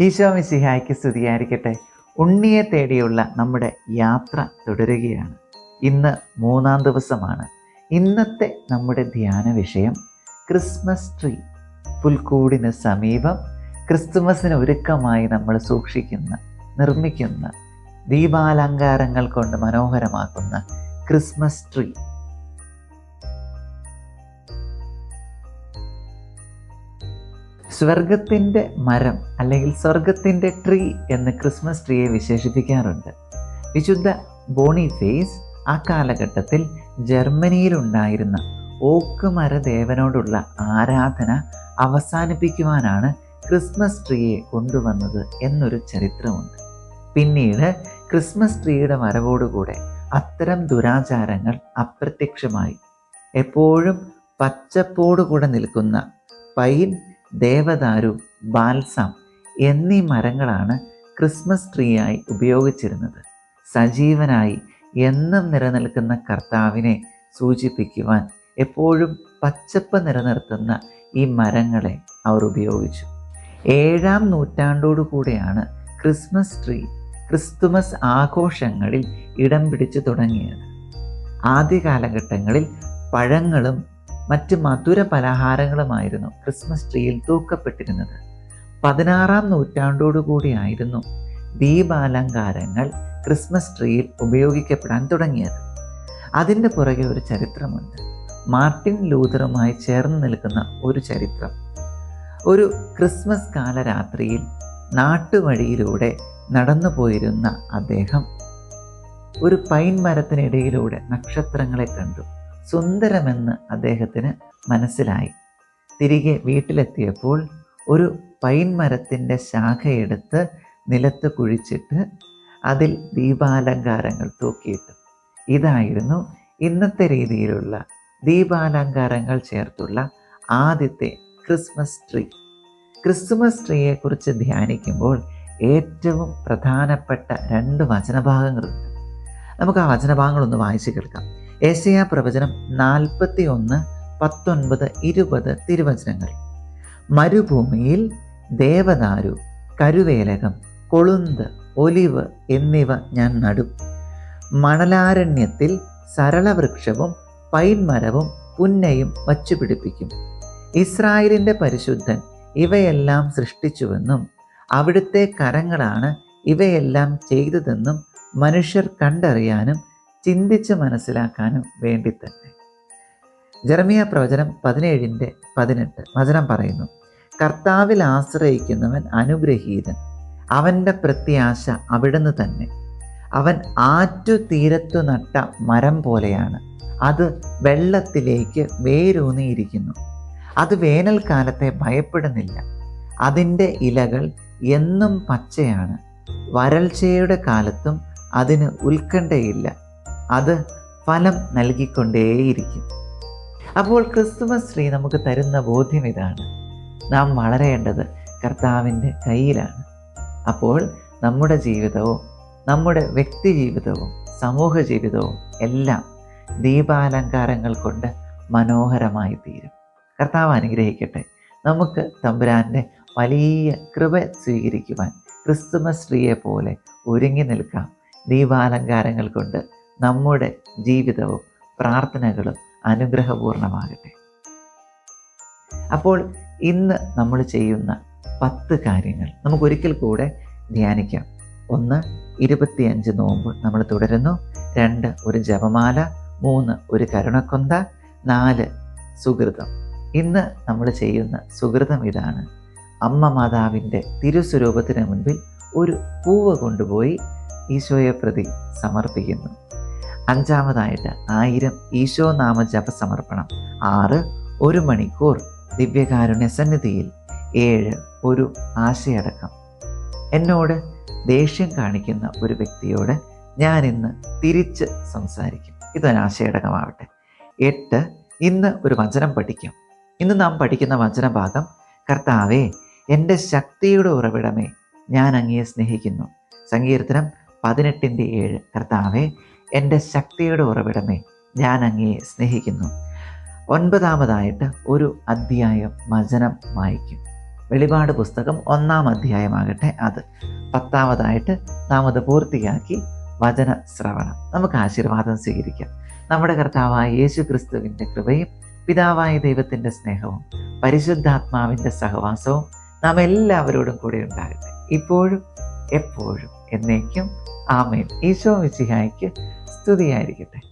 ഈശോ മിസിഹായ്ക്ക് സ്തുതിയായിരിക്കട്ടെ. ഉണ്ണിയെ തേടിയുള്ള നമ്മുടെ യാത്ര തുടരുകയാണ്. ഇന്ന് മൂന്നാം ദിവസമാണ്. ഇന്നത്തെ നമ്മുടെ ധ്യാന വിഷയം ക്രിസ്മസ് ട്രീ. പുൽക്കൂടിന് സമീപം ക്രിസ്തുമസിന് ഒരുക്കമായി നമ്മൾ സൂക്ഷിക്കുന്ന നിർമ്മിക്കുന്ന ദീപാലങ്കാരങ്ങൾ കൊണ്ട് മനോഹരമാക്കുന്ന ക്രിസ്മസ് ട്രീ. സ്വർഗത്തിന്റെ മരം അല്ലെങ്കിൽ സ്വർഗത്തിന്റെ ട്രീ എന്ന് ക്രിസ്മസ് ട്രീയെ വിശേഷിപ്പിക്കാറുണ്ട്. വിശുദ്ധ ബോണിഫേസ് ആ കാലഘട്ടത്തിൽ ജർമ്മനിയിലുണ്ടായിരുന്ന ഓക്ക് മരദേവനോടുള്ള ആരാധന അവസാനിപ്പിക്കുവാനാണ് ക്രിസ്മസ് ട്രീയെ കൊണ്ടുവന്നത് എന്നൊരു ചരിത്രമുണ്ട്. പിന്നീട് ക്രിസ്മസ് ട്രീയുടെ വരവോടുകൂടെ അത്തരം ദുരാചാരങ്ങൾ അപ്രത്യക്ഷമായി. എപ്പോഴും പച്ചപ്പോടുകൂടെ നിൽക്കുന്ന പൈൻ ദേവദാരു ബാൽസം എന്നീ മരങ്ങളാണ് ക്രിസ്മസ് ട്രീയായി ഉപയോഗിച്ചിരുന്നത്. സജീവനായി എന്നും നിലനിൽക്കുന്ന കർത്താവിനെ സൂചിപ്പിക്കുവാൻ എപ്പോഴും പച്ചപ്പ് നിലനിർത്തുന്ന ഈ മരങ്ങളെ അവർ ഉപയോഗിച്ചു. ഏഴാം നൂറ്റാണ്ടോടു കൂടെയാണ് ക്രിസ്മസ് ട്രീ ക്രിസ്തുമസ് ആഘോഷങ്ങളിൽ ഇടം പിടിച്ചു തുടങ്ങിയത്. ആദ്യ കാലഘട്ടങ്ങളിൽ പഴങ്ങളും മറ്റ് മധുര പലഹാരങ്ങളുമായിരുന്നു ക്രിസ്മസ് ട്രീയിൽ തൂക്കപ്പെട്ടിരുന്നത്. പതിനാറാം നൂറ്റാണ്ടോടുകൂടിയായിരുന്നു ദീപാലങ്കാരങ്ങൾ ക്രിസ്മസ് ട്രീയിൽ ഉപയോഗിക്കപ്പെടാൻ തുടങ്ങിയത്. അതിന്റെ പുറകെ ഒരു ചരിത്രമുണ്ട്. മാർട്ടിൻ ലൂതറുമായി ചേർന്ന് നിൽക്കുന്ന ഒരു ചരിത്രം. ഒരു ക്രിസ്മസ് കാലരാത്രിയിൽ നാട്ടുവഴിയിലൂടെ നടന്നു പോയിരുന്ന അദ്ദേഹം ഒരു പൈൻ മരത്തിനിടയിലൂടെ നക്ഷത്രങ്ങളെ കണ്ടു. സുന്ദരമെന്ന് അദ്ദേഹത്തിന് മനസ്സിലായി. തിരികെ വീട്ടിലെത്തിയപ്പോൾ ഒരു പൈൻ മരത്തിന്റെ ശാഖയെടുത്ത് നിലത്ത് കുഴിച്ചിട്ട് അതിൽ ദീപാലങ്കാരങ്ങൾ തൂക്കിയിട്ടു. ഇതായിരുന്നു ഇന്നത്തെ രീതിയിലുള്ള ദീപാലങ്കാരങ്ങൾ ചേർത്തുള്ള ആദ്യത്തെ ക്രിസ്മസ് ട്രീ. ക്രിസ്മസ് ട്രീയെക്കുറിച്ച് ധ്യാനിക്കുമ്പോൾ ഏറ്റവും പ്രധാനപ്പെട്ട രണ്ട് വചനഭാഗങ്ങളുണ്ട്. നമുക്ക് ആ വചനഭാഗങ്ങളൊന്ന് വായിച്ചു കേൾക്കാം. ഏഷ്യ പ്രവചനം നാൽപ്പത്തി ഒന്ന് പത്തൊൻപത് ഇരുപത് തിരുവചനങ്ങൾ. മരുഭൂമിയിൽ ദേവദാരു കരുവേലകം കൊളുന്ത് ഒലിവ് എന്നിവ ഞാൻ നടും. മണലാരണ്യത്തിൽ സരളവൃക്ഷവും പൈൻമരവും പുന്നയും വച്ചുപിടിപ്പിക്കും. ഇസ്രായേലിന്റെ പരിശുദ്ധൻ ഇവയെല്ലാം സൃഷ്ടിച്ചുവെന്നും അവിടുത്തെ കരങ്ങളാണ് ഇവയെല്ലാം ചെയ്തതെന്നും മനുഷ്യർ കണ്ടറിയാനും ചിന്തിച്ച് മനസ്സിലാക്കാനും വേണ്ടി തന്നെ. ജർമിയ പ്രവചനം പതിനേഴിന്റെ പതിനെട്ട് വചനം പറയുന്നു കർത്താവിൽ ആശ്രയിക്കുന്നവൻ അനുഗ്രഹീതൻ അവന്റെ പ്രത്യാശ അവിടുന്ന് തന്നെ. അവൻ ആറ്റു തീരത്തു നട്ട മരം പോലെയാണ് അത് വെള്ളത്തിലേക്ക് വേരൂന്നിയിരിക്കുന്നു. അത് വേനൽക്കാലത്തെ ഭയപ്പെടുന്നില്ല. അതിന്റെ ഇലകൾ എന്നും പച്ചയാണ്. വരൾച്ചയുടെ കാലത്തും അതിന് ഉത്കണ്ഠയില്ല. അത് ഫലം നൽകിക്കൊണ്ടേയിരിക്കും. അപ്പോൾ ക്രിസ്തുമസ് ട്രീ നമുക്ക് തരുന്ന ബോധ്യം ഇതാണ്. നാം വളരേണ്ടത് കർത്താവിന്റെ കയ്യിലാണ്. അപ്പോൾ നമ്മുടെ ജീവിതവും നമ്മുടെ വ്യക്തി ജീവിതവും സമൂഹ ജീവിതവും എല്ലാം ദീപാലങ്കാരങ്ങൾ കൊണ്ട് മനോഹരമായി തീരും. കർത്താവ് അനുഗ്രഹിക്കട്ടെ. നമുക്ക് തമ്പുരാന്റെ വലിയ കൃപ സ്വീകരിക്കുവാൻ ക്രിസ്തുമസ് ട്രീയെ പോലെ ഒരുങ്ങി നിൽക്കാം. ദീപാലങ്കാരങ്ങൾ കൊണ്ട് നമ്മുടെ ജീവിതവും പ്രാർത്ഥനകളും അനുഗ്രഹപൂർണമാകട്ടെ. അപ്പോൾ ഇന്ന് നമ്മൾ ചെയ്യുന്ന പത്ത് കാര്യങ്ങൾ നമുക്കൊരിക്കൽ കൂടെ ധ്യാനിക്കാം. ഒന്ന് ഇരുപത്തിയഞ്ച് നോമ്പ് നമ്മൾ തുടരുന്നു. രണ്ട് ഒരു ജപമാല. മൂന്ന് ഒരു കരുണക്കൊന്ത. നാല് സുഹൃതം. ഇന്ന് നമ്മൾ ചെയ്യുന്ന സുഹൃതം ഇതാണ്. അമ്മ മാതാവിന്റെ തിരുസ്വരൂപത്തിന് മുൻപിൽ ഒരു പൂവ് കൊണ്ടുപോയി ഈശോയെ പ്രതി സമർപ്പിക്കുന്നു. അഞ്ചാമതായിട്ട് ആയിരം ഈശോ നാമ ജപ സമർപ്പണം ആറ് ഒരു മണിക്കൂർ ദിവ്യകാരുണ്യ സന്നിധിയിൽ. ഏഴ് ഒരു ആശയടക്കം. എന്നോട് ദേഷ്യം കാണിക്കുന്ന ഒരു വ്യക്തിയോട് ഞാൻ ഇന്ന് തിരിച്ച് സംസാരിക്കും. ഇതൊരു ആശയടക്കമാവട്ടെ. എട്ട് ഇന്ന് ഒരു വചനം പഠിക്കാം. ഇന്ന് നാം പഠിക്കുന്ന വചനഭാഗം കർത്താവേ എന്റെ ശക്തിയുടെ ഉറവിടമേ ഞാൻ അങ്ങയെ സ്നേഹിക്കുന്നു. സങ്കീർത്തനം പതിനെട്ടിന്റെ ഏഴ്. കർത്താവേ എന്റെ ശക്തിയുടെ ഉറവിടമേ ഞാൻ അങ്ങയെ സ്നേഹിക്കുന്നു. ഒൻപതാമതായിട്ട് ഒരു അധ്യായം വചനം വായിക്കും. വെളിപാട് പുസ്തകം ഒന്നാം അധ്യായമാകട്ടെ അത്. പത്താമതായിട്ട് നാം അത് പൂർത്തിയാക്കി വചന ശ്രവണം. നമുക്ക് ആശീർവാദം സ്വീകരിക്കാം. നമ്മുടെ കർത്താവായ യേശു ക്രിസ്തുവിന്റെ കൃപയും പിതാവായ ദൈവത്തിന്റെ സ്നേഹവും പരിശുദ്ധാത്മാവിന്റെ സഹവാസവും നാം എല്ലാവരോടും കൂടെ ഉണ്ടാകട്ടെ. ഇപ്പോഴും എപ്പോഴും എന്നേക്കും ആമേൻ. ഈശോ മിശിഹായ്ക്ക് സ്തുതിയായിരിക്കട്ടെ.